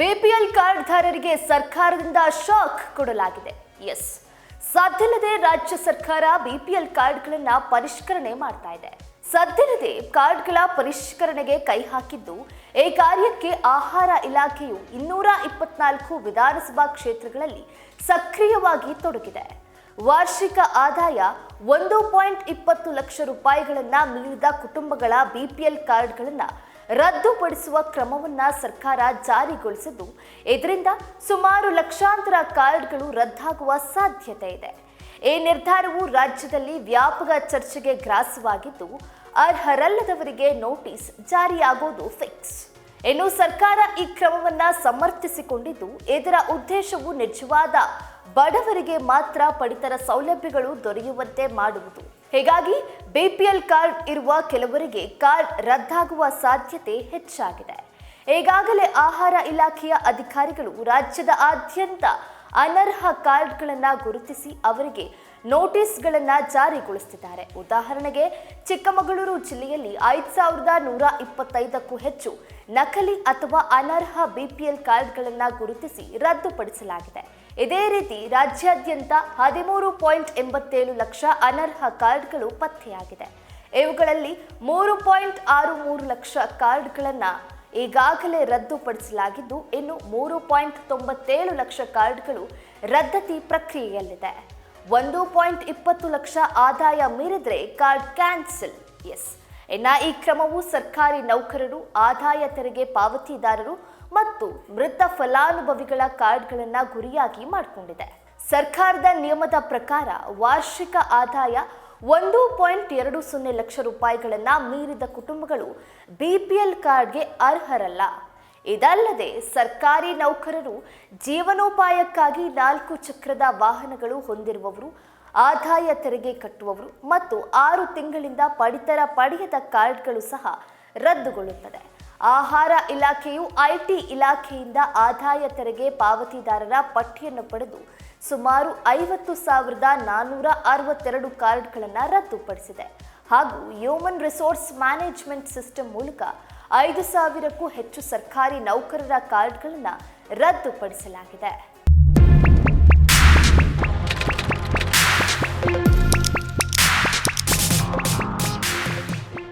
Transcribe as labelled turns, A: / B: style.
A: BPL ಕಾರ್ಡ್ಧಾರರಿಗೆ ಸರ್ಕಾರದಿಂದ shock ಕೊಡಲಾಗಿದೆ. S ಸದ್ದಿಲ್ಲದೆ ರಾಜ್ಯ ಸರ್ಕಾರ ಬಿಪಿಎಲ್ ಕಾರ್ಡ್ಗಳನ್ನು ಪರಿಷ್ಕರಣೆ ಮಾಡ್ತಾ ಇದೆ. ಸದ್ದಿಲ್ಲದೆ ಕಾರ್ಡ್ಗಳ ಪರಿಷ್ಕರಣೆಗೆ ಕೈ ಹಾಕಿದ್ದು, ಈ ಕಾರ್ಯಕ್ಕೆ ಆಹಾರ ಇಲಾಖೆಯು ಇನ್ನೂರ ಇಪ್ಪತ್ನಾಲ್ಕು ವಿಧಾನಸಭಾ ಕ್ಷೇತ್ರಗಳಲ್ಲಿ ಸಕ್ರಿಯವಾಗಿ ತೊಡಗಿದೆ. ವಾರ್ಷಿಕ ಆದಾಯ ಒಂದು ಪಾಯಿಂಟ್ ಇಪ್ಪತ್ತು ಲಕ್ಷ ರೂಪಾಯಿಗಳನ್ನು ಮೀರಿದ ಕುಟುಂಬಗಳ ಬಿಪಿಎಲ್ ಕಾರ್ಡ್ಗಳನ್ನ ರದ್ದುಪಡಿಸುವ ಕ್ರಮವನ್ನ ಸರ್ಕಾರ ಜಾರಿಗೊಳಿಸಿದ್ದು, ಇದರಿಂದ ಸುಮಾರು ಲಕ್ಷಾಂತರ ಕಾರ್ಡ್ಗಳು ರದ್ದಾಗುವ ಸಾಧ್ಯತೆ ಇದೆ. ಈ ನಿರ್ಧಾರವು ರಾಜ್ಯದಲ್ಲಿ ವ್ಯಾಪಕ ಚರ್ಚೆಗೆ ಗ್ರಾಸವಾಗಿದ್ದು, ಅರ್ಹರಲ್ಲದವರಿಗೆ ನೋಟಿಸ್ ಜಾರಿಯಾಗೋದು ಫಿಕ್ಸ್. ಇನ್ನು ಸರ್ಕಾರ ಈ ಕ್ರಮವನ್ನ ಸಮರ್ಥಿಸಿಕೊಂಡಿದ್ದು, ಇದರ ಉದ್ದೇಶವು ನಿಜವಾದ ಬಡವರಿಗೆ ಮಾತ್ರ ಪಡಿತರ ಸೌಲಭ್ಯಗಳು ದೊರೆಯುವಂತೆ ಮಾಡುವುದು. ಹೀಗಾಗಿ ಬಿಪಿಎಲ್ ಕಾರ್ಡ್ ಇರುವ ಕೆಲವರಿಗೆ ಕಾರ್ಡ್ ರದ್ದಾಗುವ ಸಾಧ್ಯತೆ ಹೆಚ್ಚಾಗಿದೆ. ಈಗಾಗಲೇ ಆಹಾರ ಇಲಾಖೆಯ ಅಧಿಕಾರಿಗಳು ರಾಜ್ಯದ ಆದ್ಯಂತ ಅನರ್ಹ ಕಾರ್ಡ್ಗಳನ್ನು ಗುರುತಿಸಿ ಅವರಿಗೆ ನೋಟಿಸ್ಗಳನ್ನು ಜಾರಿಗೊಳಿಸುತ್ತಿದ್ದಾರೆ ಉದಾಹರಣೆಗೆ, ಚಿಕ್ಕಮಗಳೂರು ಜಿಲ್ಲೆಯಲ್ಲಿ ಐದು ಸಾವಿರದ ನೂರ ಇಪ್ಪತ್ತೈದಕ್ಕೂ ಹೆಚ್ಚು ನಕಲಿ ಅಥವಾ ಅನರ್ಹ ಬಿಪಿಎಲ್ ಕಾರ್ಡ್ಗಳನ್ನು ಗುರುತಿಸಿ ರದ್ದುಪಡಿಸಲಾಗಿದೆ. ಇದೇ ರೀತಿ ರಾಜ್ಯಾದ್ಯಂತ ಹದಿಮೂರು ಪಾಯಿಂಟ್ ಎಂಬತ್ತೇಳು ಲಕ್ಷ ಅನರ್ಹ ಕಾರ್ಡ್ಗಳು ಪತ್ತೆಯಾಗಿದೆ. ಇವುಗಳಲ್ಲಿ ಮೂರು ಪಾಯಿಂಟ್ ಆರು ಮೂರು ಲಕ್ಷ ಕಾರ್ಡ್ಗಳನ್ನು ಈಗಾಗಲೇ ರದ್ದುಪಡಿಸಲಾಗಿದ್ದು ಇನ್ನು ಮೂರು ಪಾಯಿಂಟ್ ತೊಂಬತ್ತೇಳು ಲಕ್ಷ ಕಾರ್ಡ್ಗಳು ರದ್ದತಿ ಪ್ರಕ್ರಿಯೆಯಲ್ಲಿದೆ. ಒಂದು ಪಾಯಿಂಟ್ ಇಪ್ಪತ್ತು ಲಕ್ಷ ಆದಾಯ ಮೀರಿದ್ರೆ ಕಾರ್ಡ್ ಕ್ಯಾನ್ಸಲ್. ಎಸ್. ಇನ್ನ ಈ ಕ್ರಮವು ಸರ್ಕಾರಿ ನೌಕರರು, ಆದಾಯ ತೆರಿಗೆ ಪಾವತಿದಾರರು ಮತ್ತು ಮೃತ ಫಲಾನುಭವಿಗಳ ಕಾರ್ಡ್ಗಳನ್ನು ಗುರಿಯಾಗಿ ಮಾಡಿಕೊಂಡಿದೆ. ಸರ್ಕಾರದ ನಿಯಮದ ಪ್ರಕಾರ ವಾರ್ಷಿಕ ಆದಾಯ ಒಂದು ಪಾಯಿಂಟ್ ಎರಡು ಸೊನ್ನೆ ಲಕ್ಷ ರೂಪಾಯಿಗಳನ್ನು ಮೀರಿದ ಕುಟುಂಬಗಳು ಬಿಪಿಎಲ್ ಕಾರ್ಡ್ಗೆ ಅರ್ಹರಲ್ಲ. ಇದಲ್ಲದೆ ಸರ್ಕಾರಿ ನೌಕರರು ಜೀವನೋಪಾಯಕ್ಕಾಗಿ ನಾಲ್ಕು ಚಕ್ರದ ವಾಹನಗಳು ಹೊಂದಿರುವವರು, ಆದಾಯ ತೆರಿಗೆ ಕಟ್ಟುವವರು ಮತ್ತು ಆರು ತಿಂಗಳಿಂದ ಪಡಿತರ ಪಡೆಯದ ಕಾರ್ಡ್ಗಳು ಸಹ ರದ್ದುಗೊಳ್ಳುತ್ತದೆ ಆಹಾರ ಇಲಾಖೆಯು ಐಟಿ ಇಲಾಖೆಯಿಂದ ಆದಾಯ ತೆರಿಗೆ ಪಾವತಿದಾರರ ಪಟ್ಟಿಯನ್ನು ಪಡೆದು ಸುಮಾರು ಐವತ್ತು ಸಾವಿರದ ನಾನ್ನೂರ ಅರವತ್ತೆರಡು ಕಾರ್ಡ್ಗಳನ್ನು ರದ್ದುಪಡಿಸಿದೆ. ಹಾಗೂ ಹ್ಯೂಮನ್ ರಿಸೋರ್ಸ್ ಮ್ಯಾನೇಜ್ಮೆಂಟ್ ಸಿಸ್ಟಮ್ ಮೂಲಕ ಐದು ಸಾವಿರಕ್ಕೂ ಹೆಚ್ಚು ಸರ್ಕಾರಿ ನೌಕರರ ಕಾರ್ಡ್ಗಳನ್ನು ರದ್ದುಪಡಿಸಲಾಗಿದೆ.